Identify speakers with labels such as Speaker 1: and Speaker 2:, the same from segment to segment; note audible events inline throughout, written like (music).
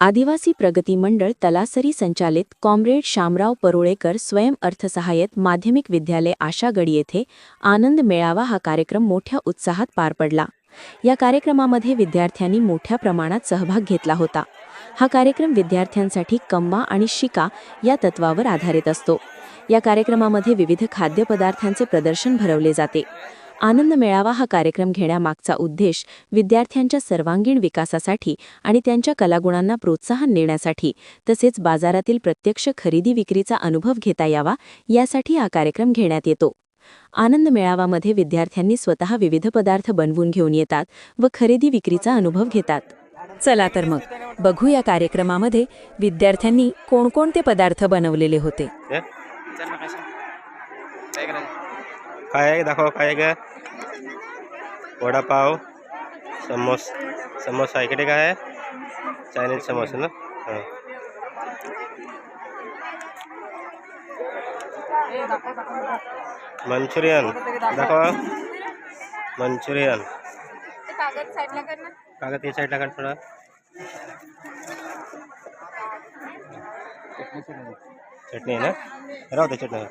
Speaker 1: आदिवासी प्रगती मंडळ तलासरी संचालित कॉम्रेड शामराव परुळेकर स्वयं अर्थसहाय्यत माध्यमिक विद्यालय आशागडी येथे आनंद मेळावा हा कार्यक्रम मोठ्या उत्साहात पार पडला. या कार्यक्रमामध्ये विद्यार्थ्यांनी मोठ्या प्रमाणात सहभाग घेतला होता. हा कार्यक्रम विद्यार्थ्यांसाठी कंबा आणि शिका या तत्वावर आधारित असतो. या कार्यक्रमामध्ये विविध खाद्यपदार्थांचे प्रदर्शन भरवले जाते. आनंद मेळावा हा कार्यक्रम घेण्यामागचा उद्देश विद्यार्थ्यांच्या सर्वांगीण विकासासाठी आणि त्यांच्या कलागुणांना प्रोत्साहन देण्यासाठी तसेच बाजारातील प्रत्यक्ष खरेदी विक्रीचा अनुभव घेता यावा यासाठी हा कार्यक्रम घेण्यात येतो. आनंद मेळावामध्ये विद्यार्थ्यांनी स्वतः विविध पदार्थ बनवून घेऊन येतात व खरेदी विक्रीचा अनुभव घेतात. चला तर मग बघू या कार्यक्रमामध्ये विद्यार्थ्यांनी कोणकोणते पदार्थ बनवलेले होते.
Speaker 2: काय दाखव काय आहे पाव समोस, समोसा इकडे काय आहे? चायनीज समोसा ना? हाँ. मंचुरियन. दाखव. मंचुरियन.
Speaker 3: कागद
Speaker 2: या साईडला काढ थोडा. चटनी है ना? राहू दे चटणी.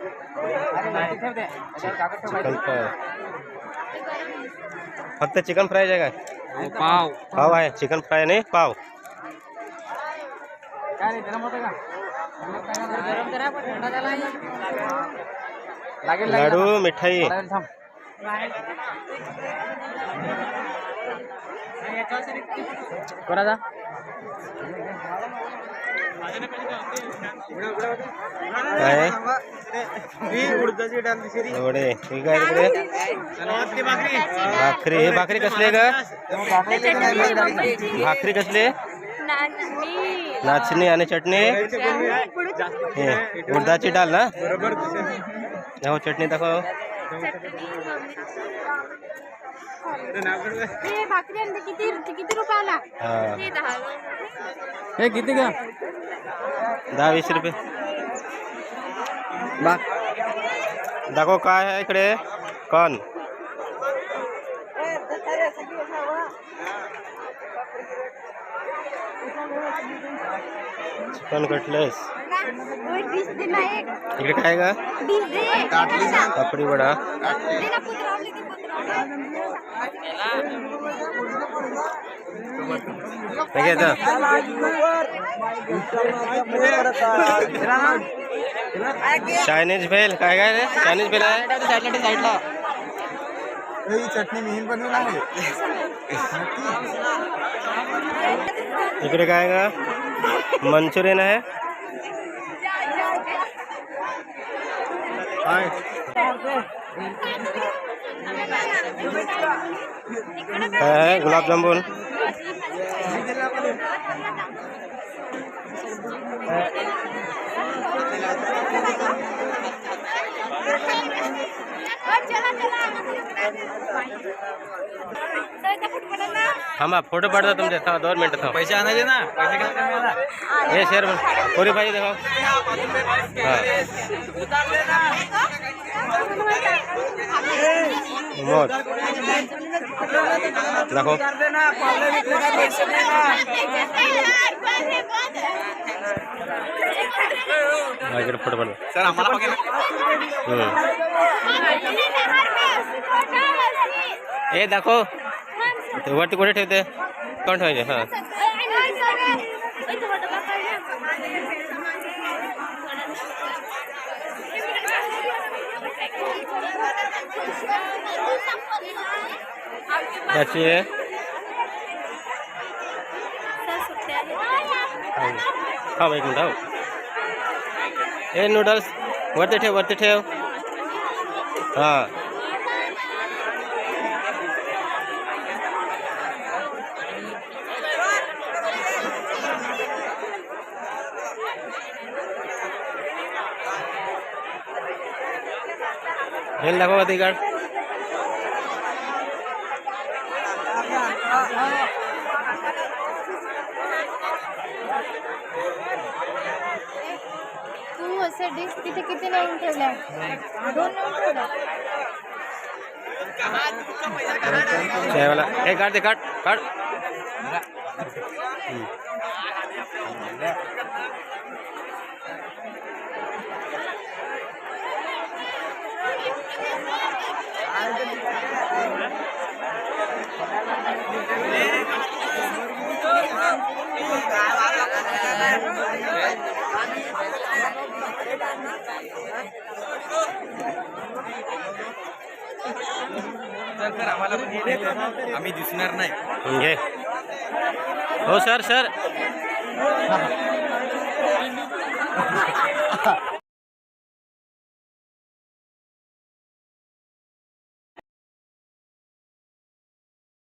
Speaker 2: चिकन फ्राय फक्त चिकन फ्राय आहे काय
Speaker 4: पाव।
Speaker 2: पाव आहे चिकन फ्राय नाही पाव। लाडू मिठाई।
Speaker 4: कोणाचा
Speaker 2: काय हे तिकडे भाकरी हे भाकरी कसली का भाकरी कसली? नाचणी आणि चटणी हे उडदाची डाल ना हो चटणी दाखव
Speaker 3: हे भाकरी आणते किती किती रुपयाला ते दहा
Speaker 4: हे किती का
Speaker 2: दहा वीस रुपये दाखव काय आहे इकडे कॉर्न चिकन कटलेस इकडे काय का पापडी वडा
Speaker 3: पुतरावली ती।
Speaker 2: हे. चायनीज भेल काय काय रे? चायनीज भेल आहे?
Speaker 4: साईडला साईडला
Speaker 5: चटणी मिहीन बनवून आहे
Speaker 2: इकडे काय का? मंचुरियन आहे? काय आहे गुलाबजामुन थांबा फ़ोटो पाठवा तुम थांबा दोन मिनिटं थांबा
Speaker 4: पैसे आणायचे ना? पैसे काय कमी आला
Speaker 2: हे शेअर पुरी पाहिजे देखो। हा। मग दाखव हा, फ़ोटो पाठवा
Speaker 4: सर आम्हाला बघायला
Speaker 2: हम्म. हे दाखव ते वरती कुठे ठेवते? कोण ठेवायचे हाँ. त्याची थांब एक मिनिट, हो. हे नूडल्स वरती ठेव वरती ठेव. हाँ. हेल दाखव तिकड
Speaker 3: तू असे डिश तिथे किती लावून ठेवल्या दोन लावून ठेवल्या
Speaker 2: हे काढ ते काढ काढ
Speaker 4: सर आम्हाला पण. आम्ही दिसणार नाही.
Speaker 2: घे. हो सर सर. (laughs)